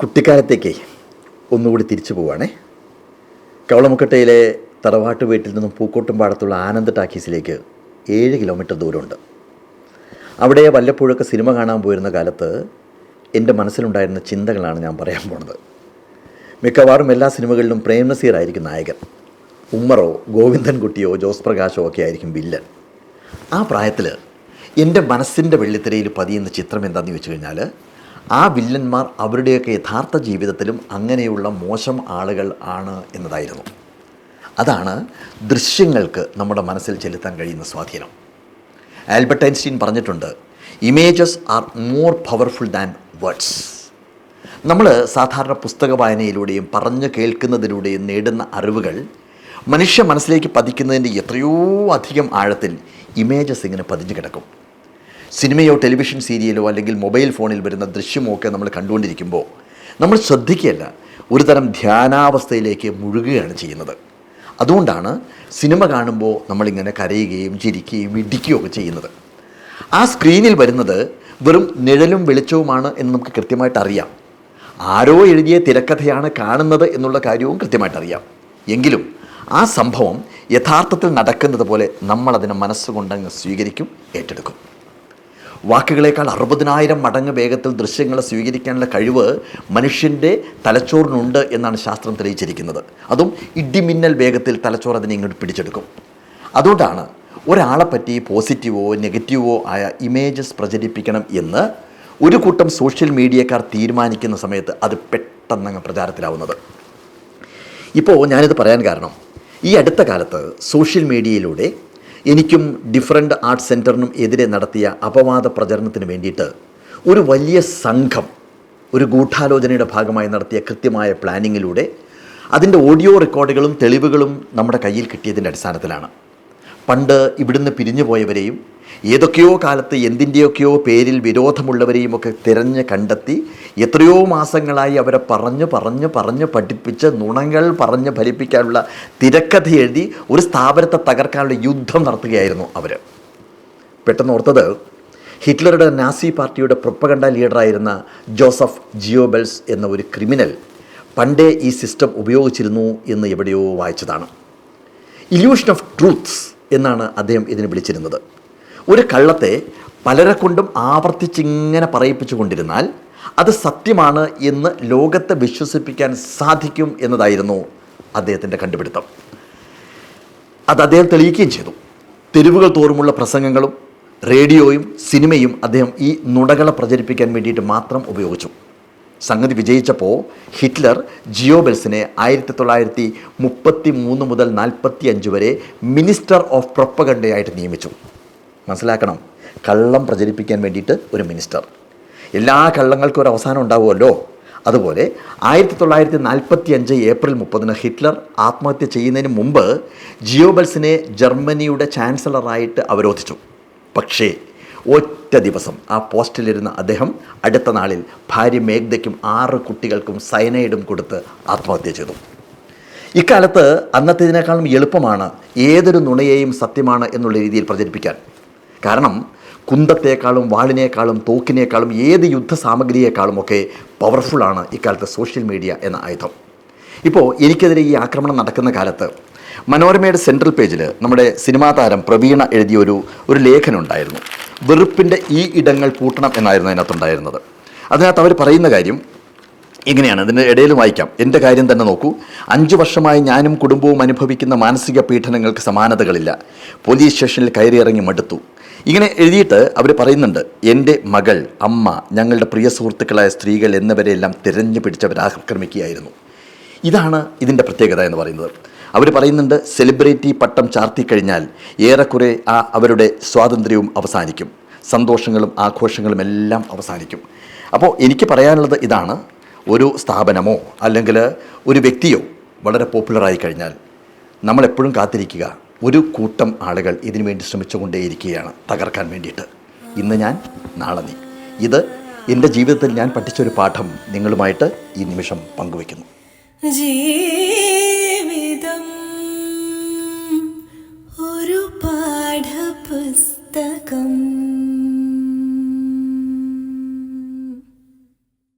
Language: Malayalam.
കുട്ടിക്കാലത്തേക്ക് ഒന്നുകൂടി തിരിച്ചു പോവാണേ. കവളമുക്കട്ടയിലെ തറവാട്ട് വീട്ടിൽ നിന്നും പൂക്കോട്ടുംപാടത്തുള്ള ആനന്ദ് ടാക്കീസിലേക്ക് ഏഴ് കിലോമീറ്റർ ദൂരമുണ്ട്. അവിടെ വല്ലപ്പോഴൊക്കെ സിനിമ കാണാൻ പോയിരുന്ന കാലത്ത് എന്റെ മനസ്സിലുണ്ടായിരുന്ന ചിന്തകളാണ് ഞാൻ പറയാൻ പോണത്. മിക്കവാറും എല്ലാ സിനിമകളിലും പ്രേംനസീറായിരിക്കും നായകൻ. ഉമ്മറോ ഗോവിന്ദൻകുട്ടിയോ ജോസ് പ്രകാശോ ഒക്കെ ആയിരിക്കും വില്ലൻ. ആ പ്രായത്തിൽ എന്റെ മനസ്സിന്റെ വെള്ളിത്തിരയിൽ പതിയുന്ന ചിത്രം എന്താണെന്ന് ചോദിച്ചു കഴിഞ്ഞാൽ ആ വില്ലന്മാർ അവരുടെയൊക്കെ യഥാർത്ഥ ജീവിതത്തിലും അങ്ങനെയുള്ള മോശം ആളുകൾ ആണ് എന്നതായിരുന്നു. അതാണ് ദൃശ്യങ്ങൾക്ക് നമ്മുടെ മനസ്സിൽ ചെലുത്താൻ കഴിയുന്ന സ്വാധീനം. ആൽബർട്ട് ഐൻസ്റ്റീൻ പറഞ്ഞിട്ടുണ്ട് images are more powerful than words നമ്മൾ സാധാരണ പുസ്തക വായനയിലൂടെയും പറഞ്ഞു കേൾക്കുന്നതിലൂടെയും നേടുന്ന അറിവുകൾ മനുഷ്യ മനസ്സിലേക്ക് പതിക്കുന്നതിന്റെ എത്രയോ അധികം ആഴത്തിൽ ഇമേജസ് ഇങ്ങനെ പതിഞ്ഞു കിടക്കും. സിനിമയോ ടെലിവിഷൻ സീരിയലോ അല്ലെങ്കിൽ മൊബൈൽ ഫോണിൽ വരുന്ന ദൃശ്യമോ ഒക്കെ നമ്മൾ കണ്ടുകൊണ്ടിരിക്കുമ്പോൾ നമ്മൾ ശ്രദ്ധിക്കുകയല്ല ഒരു തരം ധ്യാനാവസ്ഥയിലേക്ക് മുഴുകുകയാണ് ചെയ്യുന്നത്. അതുകൊണ്ടാണ് സിനിമ കാണുമ്പോൾ നമ്മളിങ്ങനെ കരയുകയും ചിരിക്കുകയും ഇടിക്കുകയും ഒക്കെ ചെയ്യുന്നത്. ആ സ്ക്രീനിൽ വരുന്നത് വെറും നിഴലും വെളിച്ചവുമാണ് എന്ന് നമുക്ക് കൃത്യമായിട്ട് അറിയാം. ആരോ എഴുതിയ തിരക്കഥയാണ് കാണുന്നത് എന്നുള്ള കാര്യവും കൃത്യമായിട്ട് അറിയാം. എങ്കിലും ആ സംഭവം യഥാർത്ഥത്തിൽ നടക്കുന്നത് പോലെ നമ്മളതിനെ മനസ്സുകൊണ്ടങ്ങ് സ്വീകരിക്കും ഏറ്റെടുക്കും. വാക്കുകളേക്കാൾ അറുപതിനായിരം മടങ്ങ് വേഗത്തിൽ ദൃശ്യങ്ങളെ സ്വീകരിക്കാനുള്ള കഴിവ് മനുഷ്യന്റെ തലച്ചോറിനുണ്ട് എന്നാണ് ശാസ്ത്രം തെളിയിച്ചിരിക്കുന്നത്. അതും ഇടിമിന്നൽ വേഗത്തിൽ തലച്ചോറ് അതിനെ ഇങ്ങോട്ട് പിടിച്ചെടുക്കും. അതുകൊണ്ടാണ് ഒരാളെ പറ്റി പോസിറ്റീവോ നെഗറ്റീവോ ആയ ഇമേജസ് പ്രചരിപ്പിക്കണം എന്ന് ഒരു കൂട്ടം സോഷ്യൽ മീഡിയക്കാർ തീരുമാനിക്കുന്ന സമയത്ത് അത് പെട്ടെന്നങ്ങ് പ്രചാരത്തിലാവുന്നത്. ഇപ്പോൾ ഞാനിത് പറയാൻ കാരണം ഈ അടുത്ത കാലത്ത് സോഷ്യൽ മീഡിയയിലൂടെ എനിക്കും ഡിഫറെന്റ് ആർട്സ് സെന്ററിനും എതിരെ നടത്തിയ അപവാദ പ്രചരണത്തിന് വേണ്ടിയിട്ട് ഒരു വലിയ സംഘം ഒരു ഗൂഢാലോചനയുടെ ഭാഗമായി നടത്തിയ കൃത്യമായ പ്ലാനിങ്ങിലൂടെ അതിന്റെ ഓഡിയോ റെക്കോർഡുകളും തെളിവുകളും നമ്മുടെ കയ്യിൽ കിട്ടിയതിന്റെ അടിസ്ഥാനത്തിലാണ്. പണ്ട് ഇവിടുന്ന് പിരിഞ്ഞു പോയവരെയും ഏതൊക്കെയോ കാലത്ത് എന്തിന്റെയൊക്കെയോ പേരിൽ വിരോധമുള്ളവരെയും ഒക്കെ തിരഞ്ഞ് കണ്ടെത്തി എത്രയോ മാസങ്ങളായി അവരെ പറഞ്ഞ് പറഞ്ഞ് പറഞ്ഞ് പഠിപ്പിച്ച് നുണങ്ങൾ പറഞ്ഞ് ഫലിപ്പിക്കാനുള്ള തിരക്കഥ എഴുതി ഒരു സ്ഥാപനത്തെ തകർക്കാനുള്ള യുദ്ധം നടത്തുകയായിരുന്നു അവർ പെട്ടെന്ന് ഓർത്തത് ഹിറ്റ്ലറുടെ നാസി പാർട്ടിയുടെ പ്രൊപ്പകണ്ട ലീഡറായിരുന്ന ജോസഫ് ജിയോബെൽസ് എന്ന ഒരു ക്രിമിനൽ പണ്ടേ ഈ സിസ്റ്റം ഉപയോഗിച്ചിരുന്നു എന്ന് എവിടെയോ വായിച്ചതാണ്. ഇല്യൂഷൻ ഓഫ് ട്രൂത്ത്സ് എന്നാണ് അദ്ദേഹം ഇതിനെ വിളിച്ചിരുന്നത്. ഒരു കള്ളത്തെ പലരെ കൊണ്ടും ആവർത്തിച്ചിങ്ങനെ പറയിപ്പിച്ചു കൊണ്ടിരുന്നാൽ അത് സത്യമാണ് എന്ന് ലോകത്തെ വിശ്വസിപ്പിക്കാൻ സാധിക്കും എന്നതായിരുന്നു അദ്ദേഹത്തിന്റെ കണ്ടുപിടുത്തം. അത് അദ്ദേഹം തെളിയിക്കുകയും ചെയ്തു. തെരുവുകൾ തോറുമുള്ള പ്രസംഗങ്ങളും റേഡിയോയും സിനിമയും അദ്ദേഹം ഈ നുണകളെ പ്രചരിപ്പിക്കാൻ വേണ്ടിയിട്ട് മാത്രം ഉപയോഗിച്ചു. സംഗതി വിജയിച്ചപ്പോൾ ഹിറ്റ്ലർ ജിയോബെൽസിനെ ആയിരത്തി തൊള്ളായിരത്തി മുപ്പത്തി മൂന്ന് മുതൽ നാൽപ്പത്തി അഞ്ച് വരെ മിനിസ്റ്റർ ഓഫ് പ്രൊപ്പഗണ്ടയായിട്ട് നിയമിച്ചു. മനസ്സിലാക്കണം കള്ളം പ്രചരിപ്പിക്കാൻ വേണ്ടിയിട്ട് ഒരു മിനിസ്റ്റർ. എല്ലാ കള്ളങ്ങൾക്കും ഒരു അവസാനം ഉണ്ടാവുമല്ലോ. അതുപോലെ ആയിരത്തി തൊള്ളായിരത്തി നാൽപ്പത്തി അഞ്ച് ഏപ്രിൽ മുപ്പതിന് ഹിറ്റ്ലർ ആത്മഹത്യ ചെയ്യുന്നതിന് മുമ്പ് ജിയോബൽസിനെ ജർമ്മനിയുടെ ചാൻസലറായിട്ട് അവരോധിച്ചു. പക്ഷേ ഒറ്റ ദിവസം ആ പോസ്റ്റിലിരുന്ന അദ്ദേഹം അടുത്ത നാളിൽ ഭാര്യ മേഘ്ദയ്ക്കും ആറ് കുട്ടികൾക്കും സൈനൈഡും കൊടുത്ത് ആത്മഹത്യ ചെയ്തു. ഇക്കാലത്ത് അന്നത്തേതിനേക്കാളും എളുപ്പമാണ് ഏതൊരു നുണയെയും സത്യമാണ് എന്നുള്ള രീതിയിൽ പ്രചരിപ്പിക്കാൻ. കാരണം കുന്തത്തേക്കാളും വാളിനേക്കാളും തോക്കിനേക്കാളും ഏത് യുദ്ധ സാമഗ്രിയേക്കാളും ഒക്കെ പവർഫുള്ളാണ് ഇക്കാലത്ത് സോഷ്യൽ മീഡിയ എന്ന ആയുധം. ഇപ്പോൾ എനിക്കെതിരെ ഈ ആക്രമണം നടക്കുന്ന കാലത്ത് മനോരമയുടെ സെൻട്രൽ പേജിൽ നമ്മുടെ സിനിമാ താരം പ്രവീണ എഴുതിയ ഒരു ഒരു ലേഖനമുണ്ടായിരുന്നു. വെറുപ്പിന്റെ ഈ ഇടങ്ങൾ പൂട്ടണം എന്നായിരുന്നു അതിനകത്തുണ്ടായിരുന്നത്. അതിനകത്ത് അവർ പറയുന്ന കാര്യം ഇങ്ങനെയാണ് ഇതിന്റെ ഇടയിൽ വായിക്കാം. എന്റെ കാര്യം തന്നെ നോക്കൂ. അഞ്ച് വർഷമായി ഞാനും കുടുംബവും അനുഭവിക്കുന്ന മാനസിക പീഡനങ്ങൾക്ക് സമാനതകളില്ല. പോലീസ് സ്റ്റേഷനിൽ കയറിയിറങ്ങി മടുത്തു. ഇങ്ങനെ എഴുതിയിട്ട് അവർ പറയുന്നുണ്ട് എന്റെ മകൾ അമ്മ ഞങ്ങളുടെ പ്രിയ സുഹൃത്തുക്കളായ സ്ത്രീകൾ എന്നിവരെല്ലാം തിരഞ്ഞു പിടിച്ചവർ ആക്രമിക്കുകയായിരുന്നു. ഇതാണ് ഇതിന്റെ പ്രത്യേകത എന്ന് പറയുന്നത്. അവർ പറയുന്നുണ്ട് സെലിബ്രിറ്റി പട്ടം ചാർത്തി കഴിഞ്ഞാൽ ഏറെക്കുറെ ആ അവരുടെ സ്വാതന്ത്ര്യവും അവസാനിക്കും. സന്തോഷങ്ങളും ആഘോഷങ്ങളും എല്ലാം അവസാനിക്കും. അപ്പോൾ എനിക്ക് പറയാനുള്ളത് ഇതാണ് ഒരു സ്ഥാപനമോ അല്ലെങ്കിൽ ഒരു വ്യക്തിയോ വളരെ പോപ്പുലറായി കഴിഞ്ഞാൽ നമ്മളെപ്പോഴും കാത്തിരിക്കുക. ഒരു കൂട്ടം ആളുകൾ ഇതിനു വേണ്ടി ശ്രമിച്ചുകൊണ്ടേയിരിക്കുകയാണ്. തകർക്കാൻ വേണ്ടിയിട്ട്. ഇന്ന് ഞാൻ നാളെ നീ. ഇത് എന്റെ ജീവിതത്തിൽ ഞാൻ പഠിച്ചൊരു പാഠം നിങ്ങളുമായിട്ട് ഈ നിമിഷം പങ്കുവയ്ക്കുന്നു. ജീവിതം ഒരു പാഠപുസ്തകം.